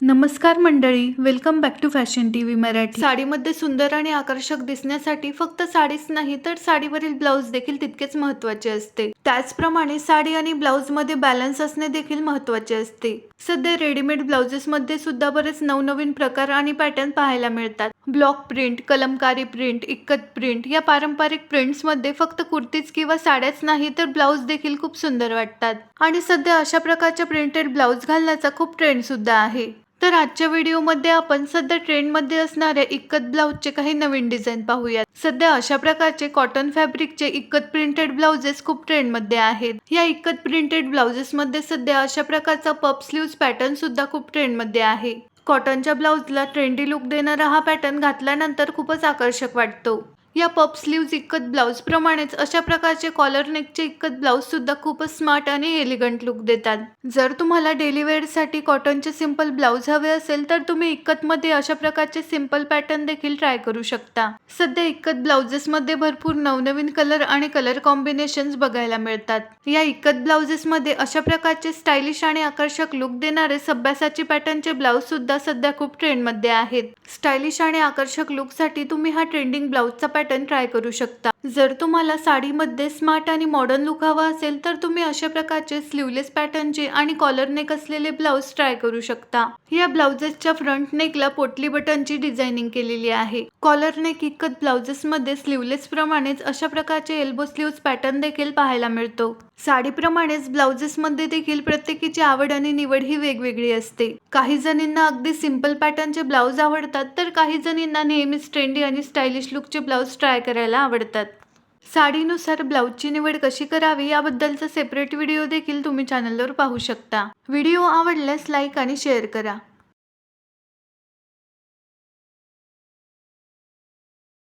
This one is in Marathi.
नमस्कार मंडळी welcome back to fashion T V Marathi. साडीमध्ये सुंदर आणि आकर्षक दिसण्यासाठी फक्त साडीच नाही तर साडीवरील ब्लाऊज देखील तितकेच महत्त्वाचे असते. त्याचप्रमाणे साडी आणि ब्लाऊजमध्ये बॅलन्स असणे देखील महत्त्वाचे असते. सध्या रेडीमेड ब्लाऊजेसमध्ये सुद्धा बरेच नवनवीन प्रकार आणि पॅटर्न पाहायला मिळतात. Block print Kalamkari print Ikkat print या पारंपरिक प्रिंट्समध्ये फक्त कुर्तीज किंवा साड्याच नाही तर ब्लाऊज देखील खूप सुंदर वाटतात. आणि सध्या अशा प्रकारच्या प्रिंटेड ब्लाऊज घालण्याचा खूप ट्रेंड सुद्धा आहे. तर आजच्या व्हिडिओमध्ये आपण सध्या ट्रेंडमध्ये असणाऱ्या इक्कत ब्लाऊजचे काही नवीन डिझाईन पाहूयात. सध्या अशा प्रकारचे कॉटन फॅब्रिकचे इक्कत प्रिंटेड ब्लाउजेस खूप ट्रेंडमध्ये आहेत. या इक्कत प्रिंटेड ब्लाउजेसमध्ये सध्या अशा प्रकारचा पप स्लीव्ज पॅटर्न सुद्धा खूप ट्रेंडमध्ये आहे. कॉटनच्या ब्लाऊजला ट्रेंडी लुक देणारा हा पॅटर्न घातल्यानंतर खूपच आकर्षक वाटतो. या पप स्लीव्ज इक्कत ब्लाऊजप्रमाणेच अशा प्रकारचे कॉलर नेकचे इक्कत ब्लाऊजसुद्धा खूपच स्मार्ट आणि एलिगंट लुक देतात. जर तुम्हाला डेली वेअरसाठी कॉटनचे सिंपल ब्लाऊज हवे असेल तर तुम्ही इक्कतमध्ये अशा प्रकारचे सिंपल पॅटर्न देखील ट्राय करू शकता. सध्या इक्कत ब्लाऊजेसमध्ये भरपूर नवनवीन कलर आणि कलर कॉम्बिनेशन्स बघायला मिळतात. या इक्कत ब्लाऊजेसमध्ये अशा प्रकारचे स्टायलिश आणि आकर्षक लुक देणारे सभ्यासाची पॅटर्नचे ब्लाऊज सुद्धा सध्या खूप ट्रेंडमध्ये आहेत. स्टायलिश आणि आकर्षक लुकसाठी तुम्ही हा ट्रेंडिंग ब्लाऊजचा पॅटर्न ट्राय करू शकता. जर तुम्हाला साडीमध्ये स्मार्ट आणि मॉडर्न लुक हवा असेल तर तुम्ही अशा प्रकारचे स्लीवलेस पॅटर्नचे आणि कॉलर नेक असलेले ब्लाऊज ट्राय करू शकता. या ब्लाउजेसच्या फ्रंट नेकला पोटली बटनची डिझायनिंग केलेली आहे. कॉलर नेक इकत ब्लाउजेसमध्ये स्लीवलेस प्रमाणेच अशा प्रकारचे एल्बो स्लीव्स पॅटर्न देखील पाहायला मिळतो. साडीप्रमाणेच ब्लाउजेसमध्ये देखील प्रत्येकीची आवड आणि निवड ही वेगवेगळी असते. काही जणींना अगदी सिंपल पॅटर्नचे ब्लाऊज आवडतात तर काही जणींना नेहमीच ट्रेंडी आणि स्टायलिश लुकचे ब्लाऊज ट्राय करायला आवडतात. साडीनुसार ब्लाऊजची निवड कशी करावी याबद्दलचा सेपरेट व्हिडिओ देखील तुम्ही चॅनलवर पाहू शकता. व्हिडिओ आवडल्यास लाईक आणि शेअर करा.